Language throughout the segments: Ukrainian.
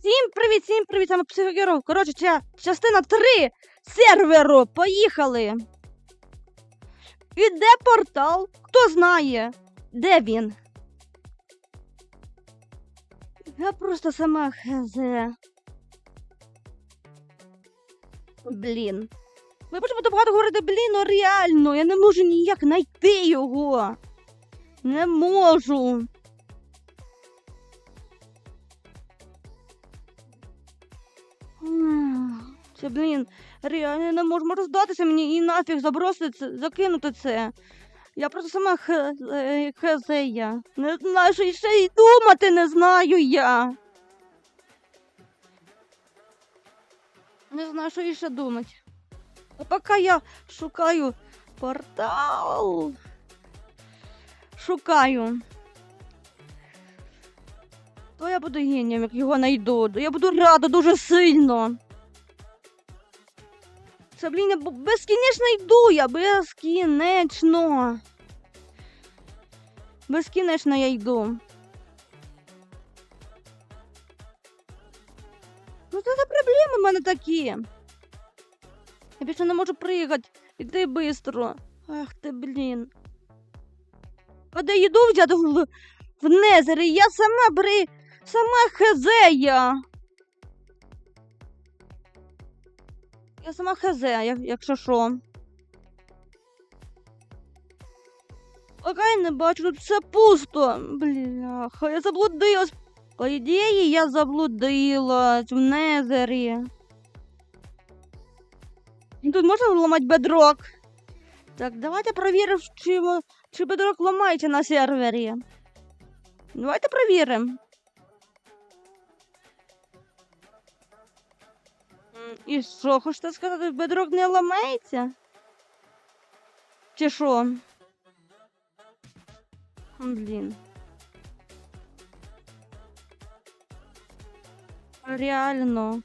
Всім привіт, всім привіт, саме психогерой. Коротше, ця частина 3 серверу. Поїхали. І де портал? Хто знає? Де він? Я просто сама хз. Блін. Ви почему багато говорити, блін, ну реально, я не можу ніяк знайти його. Не можу. Це, блін, реально не можу, можу здатися мені і нафіг забросити це, закинути це. Я просто сама х- е, хз я. Не знаю, що ще й думати не знаю я. Не знаю, що ще думати. А поки я шукаю портал. Шукаю. То я буду генієм, як його знайду. Я буду рада дуже сильно. Це, блін, я безкінечно йду я, безкінечно. Безкінечно я йду. Ну це за проблеми в мене такі. Я більше не можу приїхати. Іди швидко. Ах ти, блін. А де їду взяти в, Незері? Я сама бери. Сама хз я. Сама як- якщо що. Я не бачу, тут все пусто. Бляха, я заблудилась. По ідеї, я заблудилась в Незері. Тут можна ламати бедрок. Так, давайте перевіримо, чи, чи бедрок ламається на сервері. Давайте перевіримо. І що, хочете сказати, бедрок не ламається? Чи що? Блін. Реально.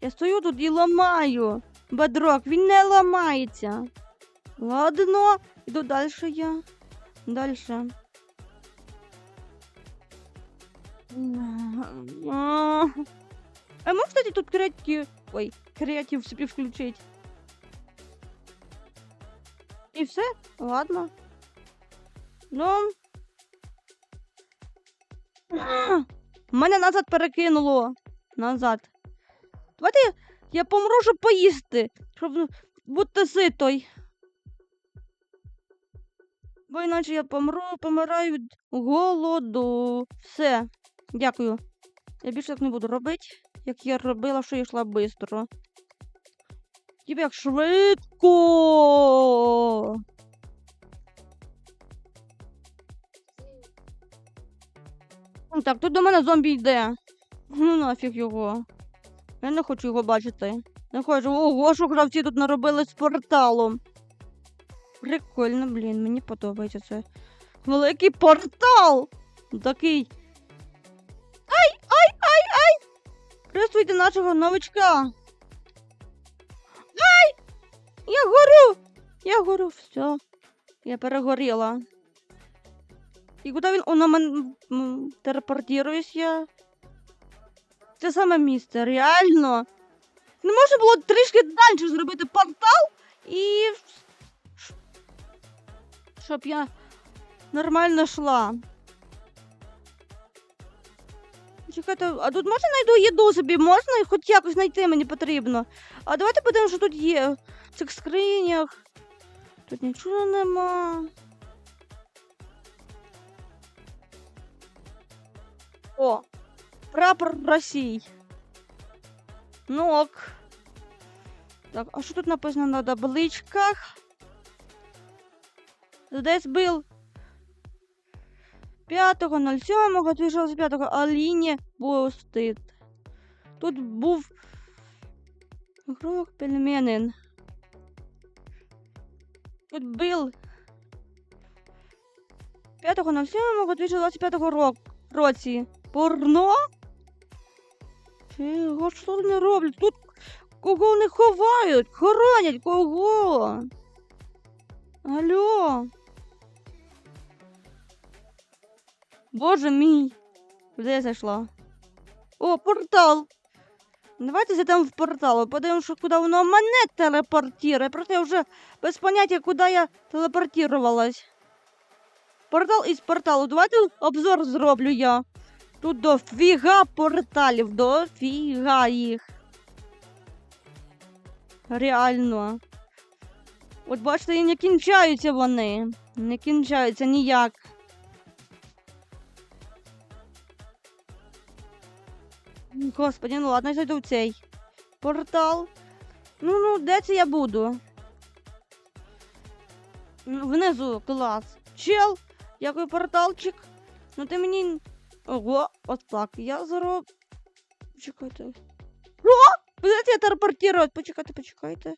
Я стою тут і ламаю. Бедрок, він не ламається. Ладно, іду далі я. Далі. А можна, кстати, тут креатив... Ой, креатив собі включити? І все? Ладно. Ну. Мене назад перекинуло. Назад. Давайте я, помру, щоб поїсти. Щоб бути ситой. Бо іначе я помру, помираю від голоду. Все. Дякую. Я більше так не буду робити, як я робила, що йшла швидко. Типа як швидко. Ну Так, тут до мене зомбі йде. Ну нафіг його. Я не хочу його бачити. Не хочу. Ого, що гравці тут наробили з порталом. Прикольно, блін, мені подобається це. Великий портал! Такий. Нашого новичка. Ай! Я горю! Я горю, все. Я перегоріла. І куди він на мене м, я? Це саме місце, реально. Не можна було трішки далі зробити портал і. Щоб я нормально йшла. Чекайте, а тут можна знайду їду собі? Можна хоч якось знайти мені потрібно. А давайте подивимося, що тут є. В цих скринях. Тут нічого нема. О, прапор Росії. Ну ок. Так, а що тут написано на табличках? Десь був 5.07, движав з 5 Аліні Бостит. Тут був Грок пельменин. Тут був 5.07 2025 року році. Порно? Чого тут не роблять? Тут кого не ховають? Хоронять кого? Алло. Боже мій. Куди я зайшла? О, портал. Давайте зайдемо в портал. Подивимося, куди воно мене телепортує. Просто я вже без поняття, куди я телепортувалась. Портал із порталу. Давайте обзор зроблю я. Тут дофіга порталів, дофіга їх. Реально. От бачите, і не кінчаються вони. Не кінчаються ніяк. Господи, ну ладно, я зайду в цей портал. Ну, ну, де це я буду? Ну, Внизу клас. Чел, який порталчик. Ну ти мені. Ого, от так. Я зараз. Почекайте. О! Будете я телепортувати? Почекайте, почекайте.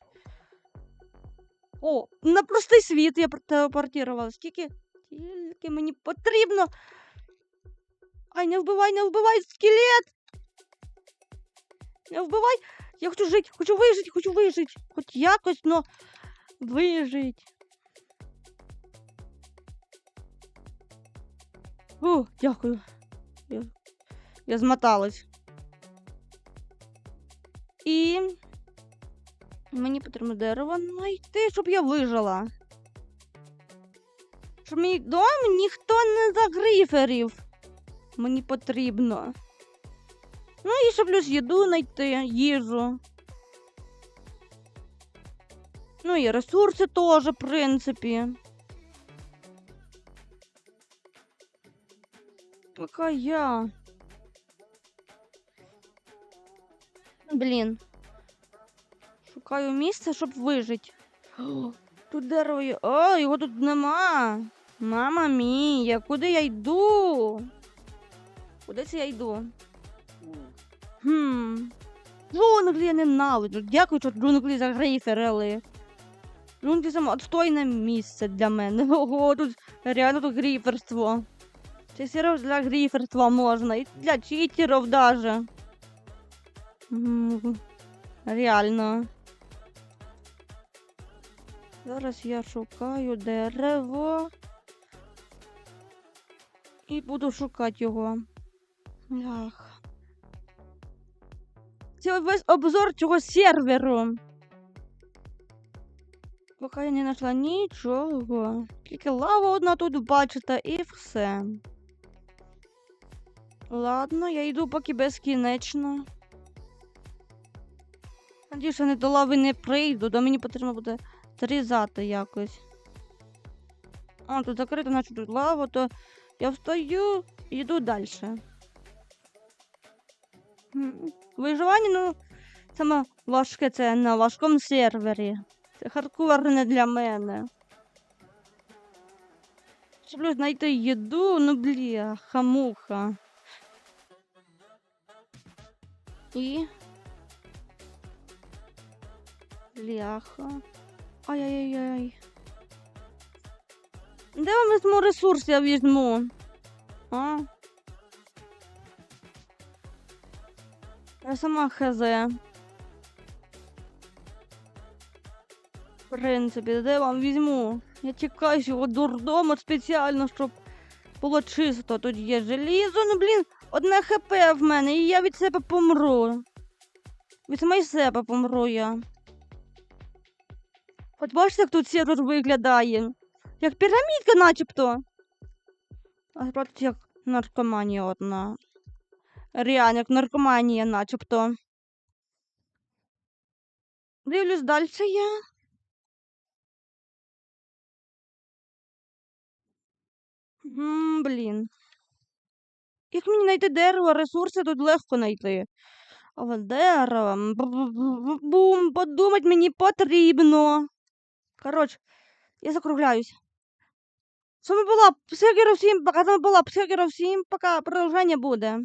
О, на простий світ я телепортувала. Скільки? Тільки мені потрібно. Ай, не вбивай, не вбивай, скелет! Не вбивай! Я хочу жити, хочу вижити, хочу вижити. Хоч якось, но вижить. О, дякую. Я, я змоталась. І мені потрібно дерево знайти, щоб я вижила. Щоб мій дом ніхто не загриферів. Мені потрібно. Ну і ще їду знайти, їжу. Ну і ресурси теж, в принципі. Пока я. Блін. Шукаю місце, щоб вижити. Тут дерево є. О, його тут нема. Мама мія, куди я йду? Куди це я йду? Хм. Джунглі я ненавиджу. Дякую, що джунглі загрейферили. Джунглі саме отстойне місце для мене. Ого, тут реально тут гріферство. Це серйозно для гріферства можна. І для читерів даже. М, Реально. Зараз я шукаю дерево. І буду шукати його. Ах. Це весь обзор цього серверу. Поки я не знайшла нічого. Тільки лава одна тут бачите і все. Ладно, я йду поки безкінечно. Надіюсь, вони до лави не прийду, то мені потрібно буде зрізати якось. А, тут закрито, наче тут лава, то я встаю і йду далі. Виживання, ну, саме важке це на важкому сервері. Це хардкор не для мене. Щоб знайти їду, ну бля, хамуха. І. Бляха. Ай-яй-яй. Де я візьму ресурс я візьму? А? Я сама хз. В принципі, де вам візьму? Я тікаю з його дурдому спеціально, щоб було чисто. Тут є желізо, ну блін, одне хп в мене, і я від себе помру. Від самої себе помру я. От бачите, як тут сервер виглядає? Як пірамідка начебто. А справді як наркоманія одна. Реально, як наркоманія начебто. Дивлюсь далі я. М, блін. Як мені знайти дерево, ресурси тут легко знайти. Але дерево. бу-бу-бу-бум, подумать мені потрібно. Коротше, я закругляюсь. З вами була Психіро всім, пока з вами була Психіро всім, пока продовження буде.